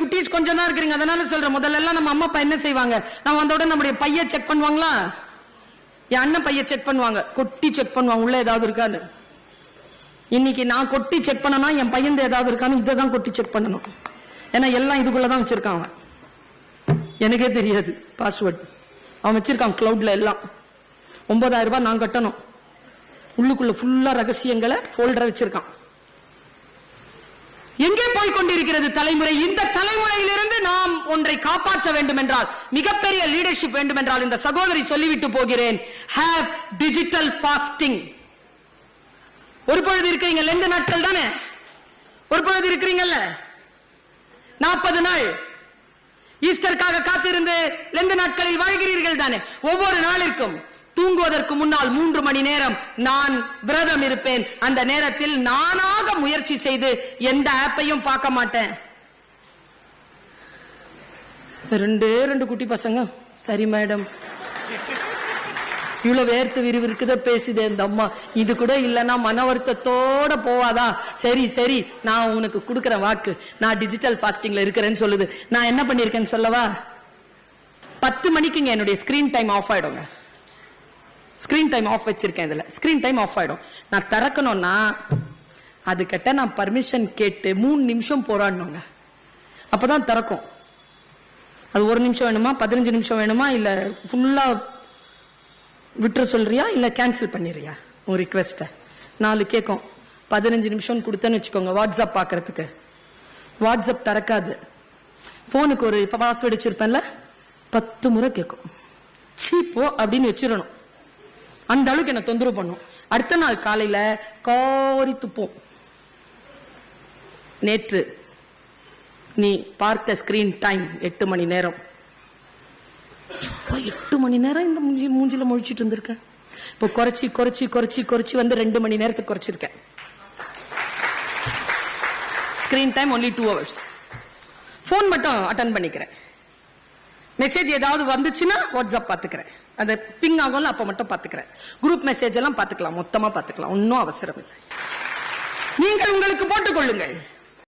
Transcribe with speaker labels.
Speaker 1: குட்டீஸ் கொஞ்சம் தான் இருக்கிறீங்க. அதனால சொல்றேன். முதல்ல எல்லாம் நம்ம அம்மா அப்பா என்ன செய்வாங்க? நான் வந்தோட நம்முடைய பைய செக் பண்ணுவாங்களா? என் அண்ணன் பைய செக் பண்ணுவாங்க. கொட்டி செக் பண்ணுவாங்க. உள்ள ஏதாவது இருக்கான்னு. இன்னைக்கு நான் கொட்டி செக் பண்ணனா என் பையன் ஏதாவது இருக்கான்னு இதை தான் கொட்டி செக் பண்ணணும். ஏன்னா எல்லாம் இதுக்குள்ள தான் வச்சிருக்கான் அவன். எனக்கே தெரியாது பாஸ்வேர்ட் அவன் வச்சிருக்கான் கிளவுட்ல எல்லாம். ஒன்பதாயிரம் ரூபாய் நான் கட்டணும். உள்ளுக்குள்ள ஃபுல்லா ரகசியங்களை ஃபோல்டர் வச்சிருக்கான். எங்கே போய் கொண்டிருக்கிறது தலைமுறை? இந்த தலைமுறையிலிருந்து நாம் ஒன்றை காப்பாற்ற வேண்டும் என்றால் மிகப்பெரிய லீடர்ஷிப் வேண்டும் என்றால் இந்த சகோதரி சொல்லிவிட்டு போகிறேன். ஹேவ் டிஜிட்டல் ஃபாஸ்டிங் ஒரு பொழுது இருக்கிறீங்க ரெண்டு நாட்கள் தானே? ஒரு பொழுது இருக்கிறீங்கல்ல? நாற்பது நாள். ஈஸ்டருக்காக காத்திருந்து ரெண்டு நாட்களில் வாழ்கிறீர்கள் தானே? ஒவ்வொரு நாளிற்கும். தூங்குவதற்கு முன்னால் மூன்று மணி நேரம் நான் விரதம் இருப்பேன். அந்த நேரத்தில் நானாக முயற்சி செய்து எந்த ஆப்பையும் பார்க்க மாட்டேன். ரெண்டே ரெண்டு குட்டி பசங்க. சரி மேடம் இவ்வளவு வேர்த்து விறுவிறுக்குத பேசுதே இந்த அம்மா. இது கூட இல்லைன்னா மன வருத்தத்தோட போவாதா? சரி சரி நான் உனக்கு கொடுக்குற வாக்கு. நான் டிஜிட்டல் பாஸ்டிங்ல இருக்கிறேன்னு சொல்லுது. நான் என்ன பண்ணிருக்கேன்னு சொல்லவா? பத்து மணிக்குங்க என்னுடைய ஸ்கிரீன் டைம் ஆஃப் ஆயிடுங்க. ஸ்கிரீன் டைம் ஆஃப் வச்சிருக்கேன் இதில். ஸ்க்ரீன் டைம் ஆஃப் ஆகிடும் நான் திறக்கணும்னா அதுக்கிட்ட நான் பர்மிஷன் கேட்டு மூணு நிமிஷம் போராடணுங்க. அப்போ தான் திறக்கும். அது ஒரு நிமிஷம் வேணுமா? பதினஞ்சு நிமிஷம் வேணுமா? இல்லை ஃபுல்லாக விட்டுற சொல்றியா? இல்லை கேன்சல் பண்ணிடுறியா? உன் ரிக்வெஸ்ட்டை நாலு கேட்கும் பதினஞ்சு நிமிஷம்னு கொடுத்தேன்னு வச்சுக்கோங்க வாட்ஸ்அப் பார்க்குறதுக்கு வாட்ஸ்அப் திறக்காது. ஃபோனுக்கு ஒரு பாஸ்வேர்டு வச்சுருப்பேன்ல பத்து முறை கேட்கும் சீப்போ அப்படின்னு வச்சிடணும். அந்த அளவுக்கு என்ன தொந்தரவு பண்ணும். அடுத்த நாள் காலையில காரி துப்போம் நேற்று நீ பார்த்த ஸ்கிரீன் டைம் எட்டு மணி நேரம். எட்டு மணி நேரம் இந்த மூஞ்சி மூஞ்சில முழிச்சிட்டு இருந்திருக்கேன் இப்போ குறைச்சி குறைச்சி குறைச்சி குறைச்சி வந்து ரெண்டு மணி நேரத்துக்கு குறைச்சிருக்கேன். Screen time only two hours phone மட்டும் அட்டன் பண்ணிக்கிறேன். மெசேஜ் ஏதாவது வந்துச்சுன்னா வாட்ஸ்அப் பார்த்துக்கிறேன். அந்த பிங் ஆகும்ல அப்போ மட்டும் பார்த்துக்கிறேன். குரூப் மெசேஜ் எல்லாம் பார்த்துக்கலாம் மொத்தமா பார்த்துக்கலாம். ஒன்றும் அவசரம் இல்லை. நீங்கள் உங்களுக்கு போட்டுக்கொள்ளுங்கள்